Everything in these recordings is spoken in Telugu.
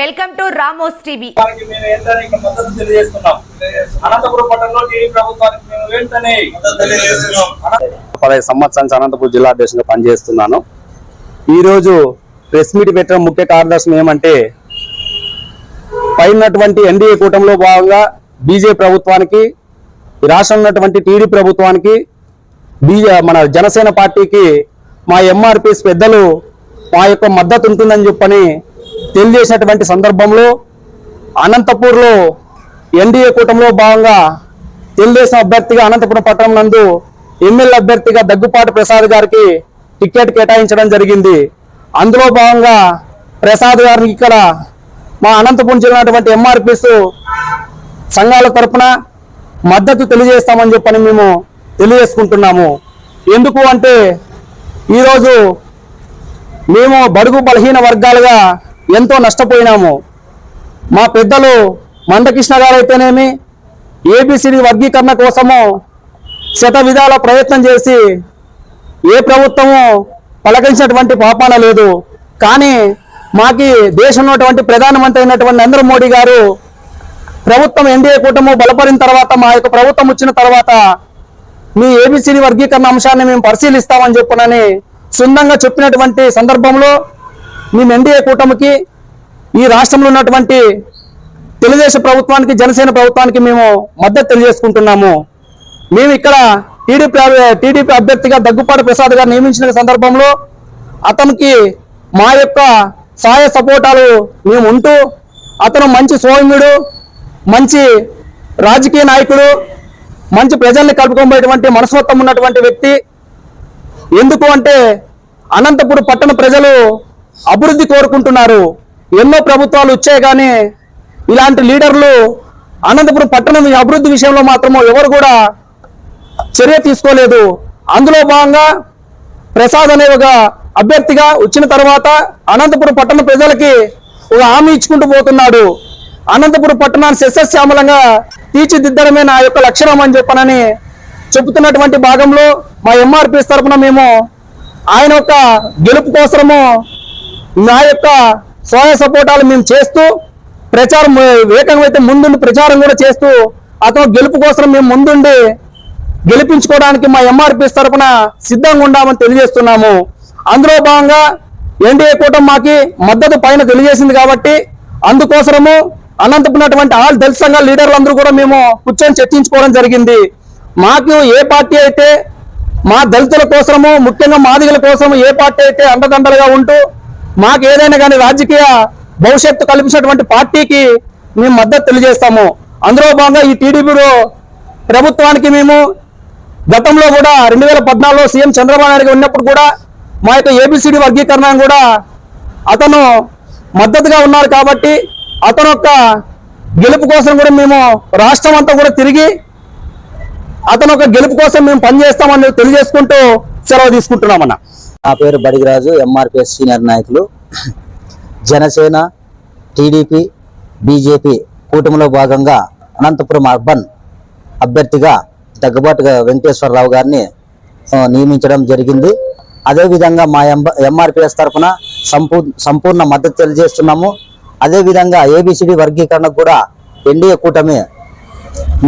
Welcome to Ramos TV. దానికి మేము వెంటనే ఇక మద్దతు తెలియజేస్తున్నాం. అనంతపురం పట్టణంలో టీడీ ప్రభుత్వానికి మేము వెంటనే మద్దతు తెలియజేస్తున్నాం. అనంత- పదహైదు సంవత్సరాల నుంచి అనంతపురం జిల్లా అధ్యక్షుడిగా పనిచేస్తున్నాను. ఈరోజు ప్రెస్ మీట్ పెట్టిన ముఖ్య కార్యదర్శనం ఏమంటే పైనటువంటి ఎన్డీఏ కూటమిలో భాగంగా బీజేపీ ప్రభుత్వానికి రాష్ట్రంలో ఉన్నటువంటి టీడీ ప్రభుత్వానికి బీజే మన జనసేన పార్టీకి మా ఎంఆర్పిఎస్ పెద్దలు మా యొక్క మద్దతు ఉంటుందని చెప్పని తెలియజేసినటువంటి సందర్భంలో అనంతపూర్లో ఎన్డీఏ కూటమిలో భాగంగా తెలుగుదేశం అభ్యర్థిగా అనంతపురం పట్టణం నందు ఎమ్మెల్యే అభ్యర్థిగా దగ్గుపాటి ప్రసాద్ గారికి టికెట్ కేటాయించడం జరిగింది. అందులో భాగంగా ప్రసాద్ గారికి ఇక్కడ మా అనంతపురం జిల్లా ఎంఆర్పిస్ సంఘాల తరపున మద్దతు తెలియజేస్తామని చెప్పని మేము తెలియజేసుకుంటున్నాము. ఎందుకు అంటే ఈరోజు మేము బడుగు బలహీన వర్గాలుగా ఎంతో నష్టపోయినాము. మా పెద్దలు మందకృష్ణ గారు అయితేనేమి ఏబిసిడి వర్గీకరణ కోసము శత విధాల ప్రయత్నం చేసి ఏ ప్రభుత్వము పలకరించినటువంటి పాపాన లేదు. కానీ మాకి దేశంలో ఉన్నటువంటి ప్రధానమంత్రి అయినటువంటి నరేంద్ర మోడీ గారు ప్రభుత్వం ఎన్డీఏ కూటమి బలపడిన తర్వాత మా యొక్క ప్రభుత్వం వచ్చిన తర్వాత మీ ఏబిసిడి వర్గీకరణ అంశాన్ని మేము పరిశీలిస్తామని చెప్పునని సుందంగా చెప్పినటువంటి సందర్భంలో మేము ఎన్డీఏ కూటమికి ఈ రాష్ట్రంలో ఉన్నటువంటి తెలుగుదేశం ప్రభుత్వానికి జనసేన ప్రభుత్వానికి మేము మద్దతు తెలియజేసుకుంటున్నాము. మేము ఇక్కడ టీడీపీ టీడీపీ అభ్యర్థిగా దగ్గుపాటి ప్రసాద్ గారు నియమించిన సందర్భంలో అతనికి మా యొక్క సహాయ సపోర్టాలు మేము ఉంటూ అతను మంచి సోమ్యుడు మంచి రాజకీయ నాయకుడు మంచి ప్రజల్ని కలుపుకోబోయేటువంటి మనస్తత్వం ఉన్నటువంటి వ్యక్తి. ఎందుకు అంటే అనంతపురం పట్టణ ప్రజలు అభివృద్ధి కోరుకుంటున్నారు. ఎన్నో ప్రభుత్వాలు వచ్చాయి కానీ ఇలాంటి లీడర్లు అనంతపురం పట్టణం అభివృద్ధి విషయంలో మాత్రము ఎవరు కూడా చర్య తీసుకోలేదు. అందులో భాగంగా ప్రసాద్ అనే ఒక అభ్యర్థిగా వచ్చిన తర్వాత అనంతపురం పట్టణ ప్రజలకి ఒక హామీ ఇచ్చుకుంటూ పోతున్నాడు. అనంతపురం పట్టణాన్ని శస్యశ్యామలంగా తీర్చిదిద్దడమే నా యొక్క లక్షణం అని చెప్పనని చెబుతున్నటువంటి భాగంలో మా ఎంఆర్పిఎస్ తరఫున మేము ఆయన యొక్క గెలుపు కోసము నా యొక్క సహాయ సపోర్టాలు మేము చేస్తూ ప్రచారం వేగంగా అయితే ముందుండి ప్రచారం కూడా చేస్తూ అతను గెలుపు కోసం మేము ముందుండి గెలిపించుకోవడానికి మా ఎంఆర్పిఎస్ తరఫున సిద్ధంగా ఉండామని తెలియజేస్తున్నాము. అందులో భాగంగా ఎన్డీఏ కూటమి మాకి మద్దతు పైన తెలియజేసింది కాబట్టి అందుకోసము అనంతపునటువంటి ఆల్ దళిత సంఘాల లీడర్లు అందరూ కూడా మేము కూర్చొని చర్చించుకోవడం జరిగింది. మాకు ఏ పార్టీ అయితే మా దళితుల కోసము ముఖ్యంగా మాదిగల కోసము ఏ పార్టీ అయితే అండదండలుగా ఉంటూ మాకు ఏదైనా కానీ రాజకీయ భవిష్యత్తు కల్పించినటువంటి పార్టీకి మేము మద్దతు తెలియజేస్తాము. అందులో భాగంగా ఈ టీడీపీలో ప్రభుత్వానికి మేము గతంలో కూడా రెండు వేల పద్నాలుగులో సీఎం చంద్రబాబు నాయుడు గారు ఉన్నప్పుడు కూడా మా యొక్క ఏబిసిడి వర్గీకరణ కూడా అతను మద్దతుగా ఉన్నారు కాబట్టి అతను యొక్క గెలుపు కోసం కూడా మేము రాష్ట్రం అంతా కూడా తిరిగి అతను ఒక గెలుపు కోసం మేము పనిచేస్తామని తెలియజేసుకుంటూ సెలవు తీసుకుంటున్నామన్నా. నా పేరు బడిగిరాజు ఎంఆర్పిఎస్ సీనియర్ నాయకులు. జనసేన టీడీపీ బీజేపీ కూటమిలో భాగంగా అనంతపురం అర్బన్ అభ్యర్థిగా దగ్గబాటుగా వెంకటేశ్వరరావు గారిని నియమించడం జరిగింది. అదేవిధంగా మా ఎం ఎంఆర్పిఎస్ తరఫున సంపూ సంపూర్ణ మద్దతు తెలియజేస్తున్నాము. అదేవిధంగా ఏబిసిడి వర్గీకరణకు కూడా ఎన్డీఏ కూటమి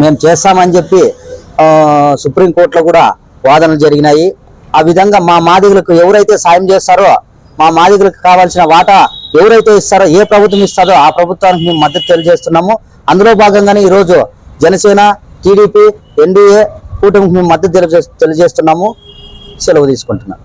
మేము చేస్తామని చెప్పి సుప్రీంకోర్టులో కూడా వాదనలు జరిగినాయి. ఆ విధంగా మా మాదిగులకు ఎవరైతే సాయం చేస్తారో మా మాదిగులకు కావాల్సిన వాటా ఎవరైతే ఇస్తారో ఏ ప్రభుత్వం ఇస్తారో ఆ ప్రభుత్వానికి మేము మద్దతు తెలియజేస్తున్నాము. అందులో భాగంగానే ఈరోజు జనసేన టీడీపీ ఎన్డీఏ కూటమికి మేము మద్దతు తెలియజే తెలియజేస్తున్నాము. సెలవు తీసుకుంటున్నాం